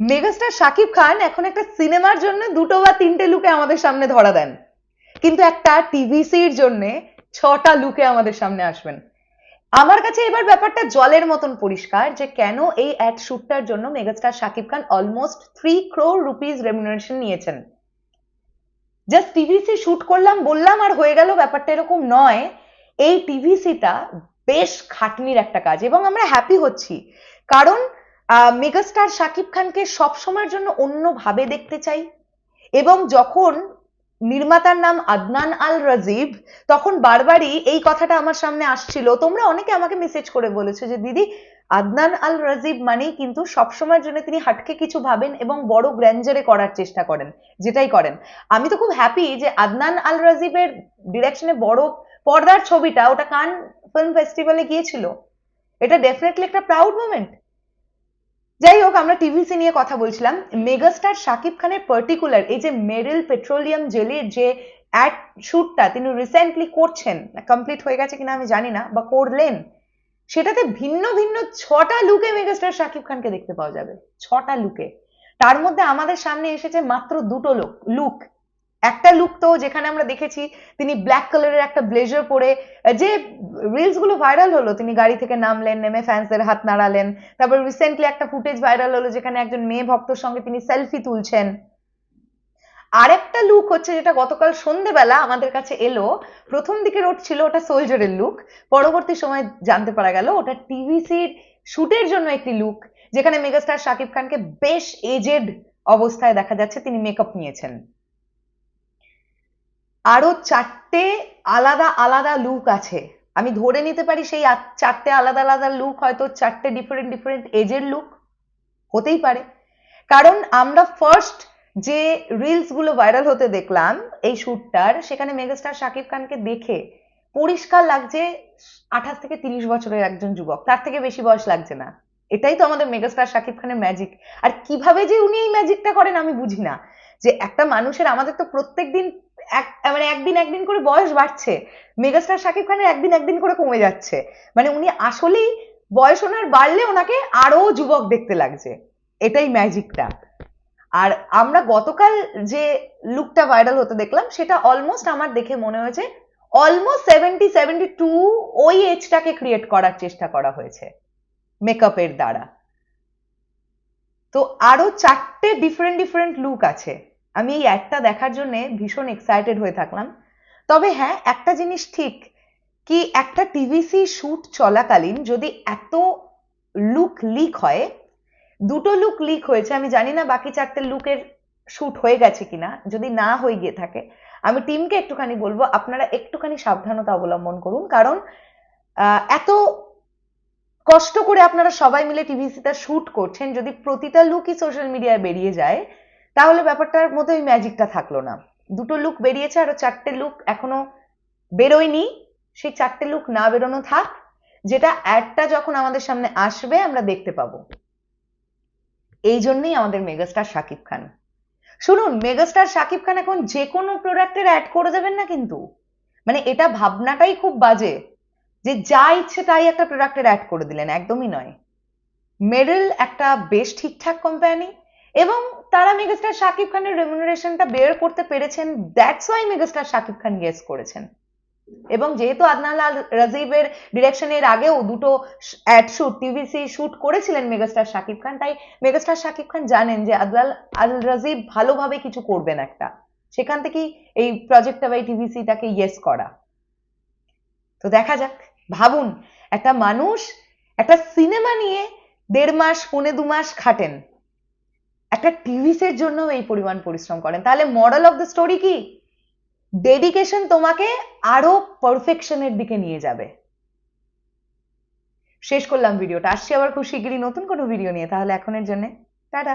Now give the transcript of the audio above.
Megastar Shakib খান এখন একটা সিনেমার জন্য দুটো বা তিনটে লুকে আমাদের সামনে ধরা দেন। কিন্তু একটা টিভিসির জন্য ছটা লুকে আমাদের সামনে আসবেন। আমার কাছে এবার ব্যাপারটা জলের মতন পরিষ্কার যে কেন এই অ্যাড শুটটার জন্য megastar Shakib Khan almost three crore rupees remuneration নিয়েছেন। জাস্ট টিভিসি শুট করলাম, বললাম, আর হয়ে গেল, ব্যাপারটা এরকম নয়। এই টিভিসিটা বেশ খাটনির একটা কাজ, এবং আমরা হ্যাপি হচ্ছি। কারণ মেগাস্টার শাকিব খানকে সবসময়ের জন্য অন্যভাবে দেখতে চাই। এবং যখন নির্মাতার নাম আদনান আল রাজীব, তখন বারবারই এই কথাটা আমার সামনে আসছিল। তোমরা অনেকে আমাকে মেসেজ করে বলেছ যে, দিদি, আদনান আল রাজীব মানেই কিন্তু সবসময়ের জন্য তিনি হাটকে কিছু ভাবেন এবং বড় গ্র্যান্ডারে করার চেষ্টা করেন, যেটাই করেন। আমি তো খুব হ্যাপি যে আদনান আল রাজীবের ডিরেকশনে বড় পর্দার ছবিটা ওটা কান ফিল্ম ফেস্টিভ্যালে গিয়েছিল। এটা ডেফিনেটলি একটা প্রাউড মোমেন্ট যাই হোক আমরা টিভিসি নিয়ে কথা বলছিলাম। মেগাস্টার শাকিব খানের পার্টিকুলার এই যে মেরিল পেট্রোলিয়াম জেলের যে অ্যাড শ্যুটটা তিনি রিসেন্টলি করছেন কমপ্লিট হয়ে গেছে কিনা আমি জানি না, বা করলেন, সেটাতে ভিন্ন ভিন্ন ছটা লুকে মেগাস্টার শাকিব খানকে দেখতে পাওয়া যাবে। ছটা লুকে তার মধ্যে আমাদের সামনে এসেছে মাত্র দুটো লোক লুক একটা লুক তো যেখানে আমরা দেখেছি তিনি ব্ল্যাক কালারের একটা ব্লেজার পরে, যে রিলসগুলো ভাইরাল হলো, তিনি গাড়ি থেকে নামলেন, নেমে ফ্যান্সের হাত নাড়ালেন, তারপর রিসেন্টলি একটা ফুটেজ ভাইরাল হলো যেখানে একজন মেয়ে ভক্তর সঙ্গে তিনি সেলফি তুলছেন। আরেকটা লুক হচ্ছে যেটা গতকাল সন্ধেবেলা আমাদের কাছে এলো, প্রথম দিকে ওট ছিল ওটা সোলজারের লুক পরবর্তী সময় জানতে পারা গেল ওটা টিভিসির শুটের জন্য একটি লুক যেখানে মেগাস্টার শাকিব খানকে বেশ এজেড অবস্থায় দেখা যাচ্ছে, তিনি মেকআপ নিয়েছেন। আরও চারটে আলাদা আলাদা লুক আছে। আমি ধরে নিতে পারি সেই চারটে আলাদা আলাদা লুক হয়তো চারটে ডিফারেন্ট ডিফারেন্ট এজের লুক হতেই পারে। কারণ আমরা ফার্স্ট যে রিলসগুলো ভাইরাল হতে দেখলাম এই শ্যুটটার সেখানে মেগাস্টার শাকিব খানকে দেখে পরিষ্কার লাগছে আঠাশ থেকে তিরিশ বছরের একজন যুবক। তার থেকে বেশি বয়স লাগছে না। এটাই তো আমাদের মেগাস্টার শাকিব খানের ম্যাজিক আর কীভাবে যে উনি এই ম্যাজিকটা করেন আমি বুঝি না। যে একটা মানুষের, আমাদের তো প্রত্যেকদিন এক মানে একদিন একদিন করে বয়স বাড়ছে। মেগাস্টার শাকিব খানের একদিন একদিন করে কমে যাচ্ছে। মানে উনি আসলেই বয়স ওনার বাড়লে ওনাকে আরও যুবক দেখতে লাগছে। এটাই ম্যাজিকটা। আর আমরা গতকাল যে লুকটা ভাইরাল হতে দেখলাম, সেটা অলমোস্ট আমার দেখে মনে হয়েছে অলমোস্ট সেভেন্টি সেভেন্টি টু ওই এজটাকে ক্রিয়েট করার চেষ্টা করা হয়েছে মেকআপের দ্বারা। তো আরও চারটে ডিফারেন্ট ডিফারেন্ট লুক আছে। আমি এই অ্যাডটা দেখার জন্য ভীষণ এক্সাইটেড হয়ে থাকলাম। তবে হ্যাঁ একটা জিনিস ঠিক কি একটা টিভিসি শুট চলাকালীন যদি এত লুক লিক হয়, দুটো লুক লিক হয়েছে, আমি জানি না বাকি চারটে লুকের শুট হয়ে গেছে কিনা, যদি না হয়ে গিয়ে থাকে, আমি টিমকে একটুখানি বলব, আপনারা একটুখানি সাবধানতা অবলম্বন করুন। কারণ এত কষ্ট করে আপনারা সবাই মিলে টিভিসিতে শুট করছেন, যদি প্রতিটা লুকই সোশ্যাল মিডিয়ায় বেরিয়ে যায় তাহলে ব্যাপারটার মধ্যে ওই ম্যাজিকটা থাকল না। দুটো লুক বেরিয়েছে আরও চারটে লুক এখনও বেরোয়নি। সেই চারটে লুক না বেরোনো থাক, যেটা অ্যাডটা যখন আমাদের সামনে আসবে আমরা দেখতে পাবো। এই জন্যই আমাদের মেগাস্টার শাকিব খান। শুনুন মেগাস্টার শাকিব খান এখন যে কোনো প্রোডাক্টের অ্যাড করে দেবেন না কিন্তু। মানে এটা ভাবনাটাই খুব বাজে যে যা ইচ্ছে তাই একটা প্রোডাক্টের অ্যাড করে দিলেন, একদমই নয়। মেডেল একটা বেশ ঠিকঠাক কোম্পানি এবং তারা মেগাস্টার শাকিব খানের রেমুনারেশনটা বের করতে পেরেছেন that's why megastar Shakib Khan guess করেছেন। এবং যেহেতু আদনান লাল রাজীবের ডিরেকশনের আগেও দুটো অ্যাড শুট টিভিসি শুট করেছিলেন মেগাস্টার শাকিব খান, তাই মেগাস্টার শাকিব খান জানেন যে আদনাল আল রাজীব ভালোভাবে কিছু করবেন একটা। সেখান থেকেই এই প্রজেক্টটা বা এই টিভিসিটাকে ইয়েস করা। তো দেখা যাক, ভাবুন, একটা মানুষ একটা সিনেমা নিয়ে দেড় মাস, পৌনে দু মাস খাটেন। একটা টিভিসের জন্য এই পরিমাণ পরিশ্রম করেন। তাহলে মডেল অফ দ্য স্টোরি কি? ডেডিকেশন তোমাকে আরও পারফেকশনের দিকে নিয়ে যাবে। শেষ করলাম ভিডিওটা আসছি আবার খুব শিগগিরই নতুন কোনো ভিডিও নিয়ে। তাহলে এখনের জন্যে টাটা।